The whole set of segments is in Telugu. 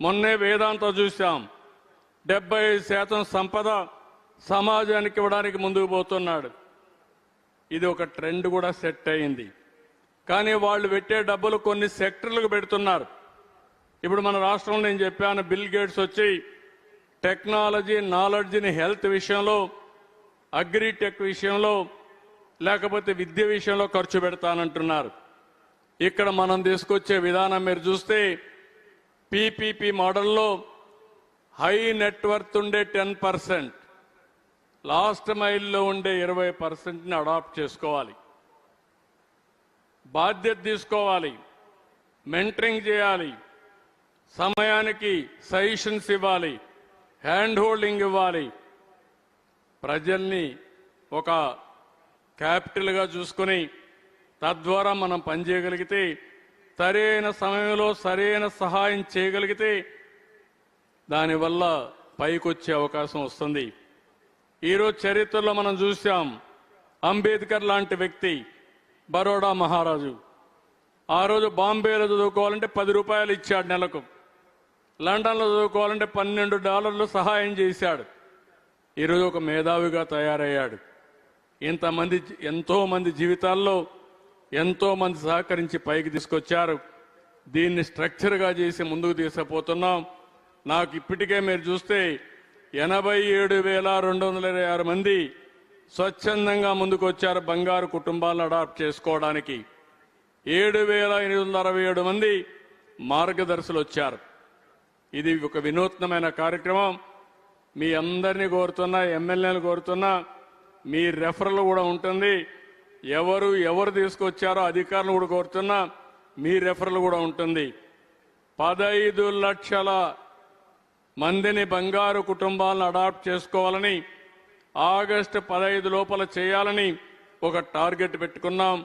మొన్నే వేదాంత చూశాం. డెబ్బై శాతం సంపద సమాజానికి ఇవ్వడానికి ముందుకు పోతున్నాడు. ఇది ఒక ట్రెండ్ కూడా సెట్ అయింది. కానీ వాళ్ళు పెట్టే డబ్బులు కొన్ని సెక్టర్లకు పెడుతున్నారు. ఇప్పుడు మన రాష్ట్రంలో నేను చెప్పాను బిల్ గేట్స్ వచ్చి టెక్నాలజీ నాలెడ్జ్ని హెల్త్ విషయంలో అగ్రిటెక్ విషయంలో లేకపోతే విద్య విషయంలో ఖర్చు పెడతానంటున్నారు. ఇక్కడ మనం తీసుకొచ్చే విధానం మీరు చూస్తే పీపీపీ మోడల్లో హై నెట్వర్త్ ఉండే టెన్ పర్సెంట్. లాస్ట్ మైల్లో ఉండే ఇరవై పర్సెంట్ని అడాప్ట్ చేసుకోవాలి. బాధ్యత తీసుకోవాలి. మెంటరింగ్ చేయాలి. సమయానికి సజెషన్స్ ఇవ్వాలి. హ్యాండ్ హోల్డింగ్ ఇవ్వాలి. ప్రజల్ని ఒక క్యాపిటల్గా చూసుకొని తద్వారా మనం పనిచేయగలిగితే సరైన సమయంలో సరైన సహాయం చేయగలిగితే దానివల్ల పైకొచ్చే అవకాశం వస్తుంది. ఈరోజు చరిత్రలో మనం చూసాం అంబేద్కర్ లాంటి వ్యక్తి బరోడా మహారాజు. ఆ రోజు బాంబేలో చదువుకోవాలంటే పది రూపాయలు ఇచ్చాడు నెలకు. లండన్లో చదువుకోవాలంటే పన్నెండు డాలర్లు సహాయం చేశాడు. ఈరోజు ఒక మేధావిగా తయారయ్యాడు. ఇంతమంది ఎంతోమంది జీవితాల్లో ఎంతో మంది సహకరించి పైకి తీసుకొచ్చారు. దీన్ని స్ట్రక్చర్గా చేసి ముందుకు తీసుకుపోతున్నాం. నాకు ఇప్పటికే మీరు చూస్తే ఎనభై ఏడు వేల రెండు వందల ఇరవై ఆరు మంది స్వచ్ఛందంగా ముందుకు వచ్చారు బంగారు కుటుంబాలను అడాప్ట్ చేసుకోవడానికి. ఏడు వేల ఎనిమిది వందల అరవై ఏడు మంది మార్గదర్శులు వచ్చారు. ఇది ఒక వినూత్నమైన కార్యక్రమం. మీ అందరినీ కోరుతున్నా ఎమ్మెల్యేలు కోరుతున్నా మీ రెఫరల్ కూడా ఉంటుంది. ఎవరు ఎవరు తీసుకొచ్చారో అధికారులు కూడా కోరుతున్నా మీ రెఫరల్ కూడా ఉంటుంది. పదైదు లక్షల మందిని బంగారు కుటుంబాలను అడాప్ట్ చేసుకోవాలని ఆగస్టు పదహైదు లోపల చేయాలని ఒక టార్గెట్ పెట్టుకున్నాం.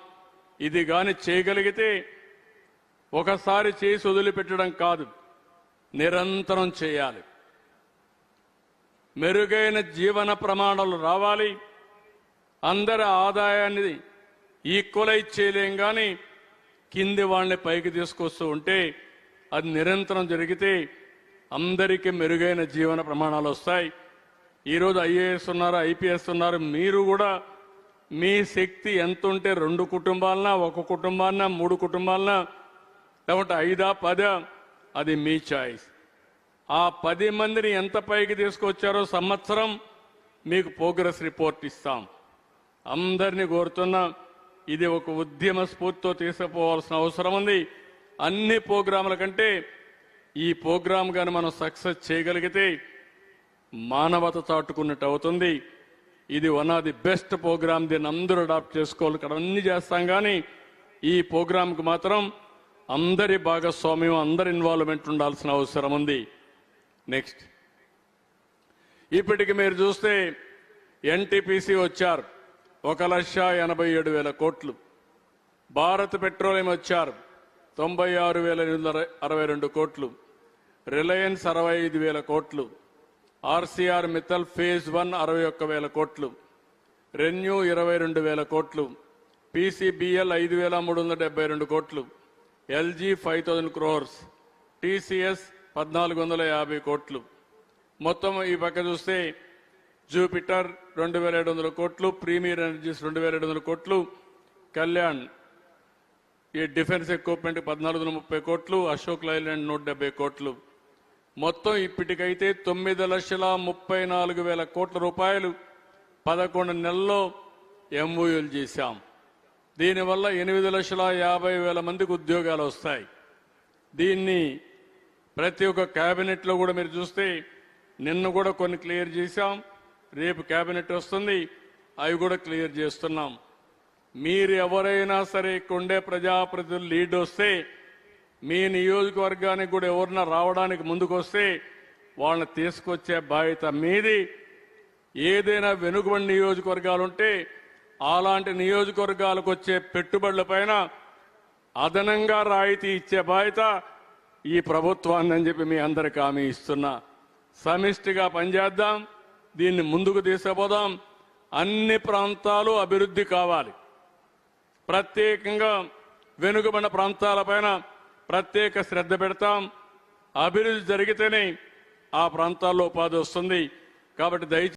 ఇది కానీ చేయగలిగితే ఒకసారి చేసి వదిలిపెట్టడం కాదు నిరంతరం చేయాలి. మెరుగైన జీవన ప్రమాణాలు రావాలి. అందరి ఆదాయాన్ని ఈక్వలైజ్ చేయలేం కానీ కింది వాళ్ళని పైకి తీసుకొస్తూ ఉంటే అది నిరంతరం జరిగితే అందరికీ మెరుగైన జీవన ప్రమాణాలు వస్తాయి. ఈరోజు ఐఏఎస్ ఉన్నారు ఐపీఎస్ ఉన్నారు మీరు కూడా మీ శక్తి ఎంత ఉంటే రెండు కుటుంబాలన ఒక కుటుంబాన్న మూడు కుటుంబాలన లేకుంటే ఐదా పదా అది మీ చాయిస్ ఆ పది మందిని ఎంత పైకి తీసుకొచ్చారో సంవత్సరం మీకు ప్రోగ్రెస్ రిపోర్ట్ ఇస్తాం. అందరినీ కోరుతున్నా ఇది ఒక ఉద్యమ స్ఫూర్తితో తీసుకుపోవాల్సిన అవసరం ఉంది. అన్ని ప్రోగ్రాముల కంటే ఈ ప్రోగ్రాం కానీ మనం సక్సెస్ చేయగలిగితే మానవత చాటుకున్నట్టు అవుతుంది. ఇది one of the best program దీన్ని అందరూ అడాప్ట్ చేసుకోవాలి. ఇక్కడ అన్ని చేస్తాం కానీ ఈ ప్రోగ్రాంకి మాత్రం అందరి భాగస్వామ్యం అందరి ఇన్వాల్వ్మెంట్ ఉండాల్సిన అవసరం ఉంది. నెక్స్ట్ ఇప్పటికి మీరు చూస్తే ఎన్టీపీసీ వచ్చారు. ఒక లక్ష ఎనభై ఏడు వేల కోట్లు. భారత్ పెట్రోలియం వచ్చారు? తొంభై ఆరు వేల ఎనిమిది వందల అరవై రెండు కోట్లు. రిలయన్స్ అరవై ఐదు వేల కోట్లు. ఆర్సీఆర్ మిత్తల్ ఫేజ్ వన్ అరవై ఒక్క వేల కోట్లు. రెన్యూ ఇరవై రెండు వేల కోట్లు. పీసీబీఎల్ ఐదు వేల మూడు వందల డెబ్బై రెండు కోట్లు. LG five thousand crores. TCS పద్నాలుగు వందల యాభై కోట్లు. మొత్తం ఈ పక్క చూస్తే జూపిటర్ రెండు వేల ఏడు వందల కోట్లు ప్రీమియర్ ఎనర్జీస్ రెండు వేల ఏడు వందల కోట్లు కళ్యాణ్ ఈ డిఫెన్స్ ఎక్విప్మెంట్ పద్నాలుగు వందల ముప్పై కోట్లు అశోక్ లైలాండ్ నూట డెబ్బై కోట్లు. మొత్తం ఇప్పటికైతే తొమ్మిది లక్షల ముప్పై నాలుగు వేల కోట్ల రూపాయలు పదకొండు నెలల్లో ఎంఓయూలు చేశాం. దీనివల్ల ఎనిమిది లక్షల యాభై వేల మందికి ఉద్యోగాలు వస్తాయి. దీన్ని ప్రతి ఒక్క క్యాబినెట్లో కూడా మీరు చూస్తే నిన్న కూడా కొన్ని క్లియర్ చేశాం. రేపు కేబినెట్ వస్తుంది. అవి కూడా క్లియర్ చేస్తున్నాం. మీరు ఎవరైనా సరే కొండే ప్రజాప్రతినిధులు లీడ్ వస్తే మీ నియోజకవర్గానికి కూడా ఎవరన్నా రావడానికి ముందుకొస్తే వాళ్ళని తీసుకొచ్చే బాధ్యత మీది. ఏదైనా వెనుకబడి నియోజకవర్గాలు ఉంటే అలాంటి నియోజకవర్గాలకు వచ్చే పెట్టుబడుల పైన అదనంగా రాయితీ ఇచ్చే బాధ్యత ఈ ప్రభుత్వాన్ని అని చెప్పి మీ అందరికి హామీ ఇస్తున్నా. సమిష్టిగా పనిచేద్దాం. దీన్ని ముందుకు తీసుకుపోదాం. అన్ని ప్రాంతాలు అభివృద్ధి కావాలి. ప్రత్యేకంగా వెనుకబడిన ప్రాంతాలపైన ప్రత్యేక శ్రద్ధ పెడతాం. అభివృద్ధి జరిగితేనే ఆ ప్రాంతాల్లో ఉపాధి వస్తుంది. కాబట్టి దయచేసి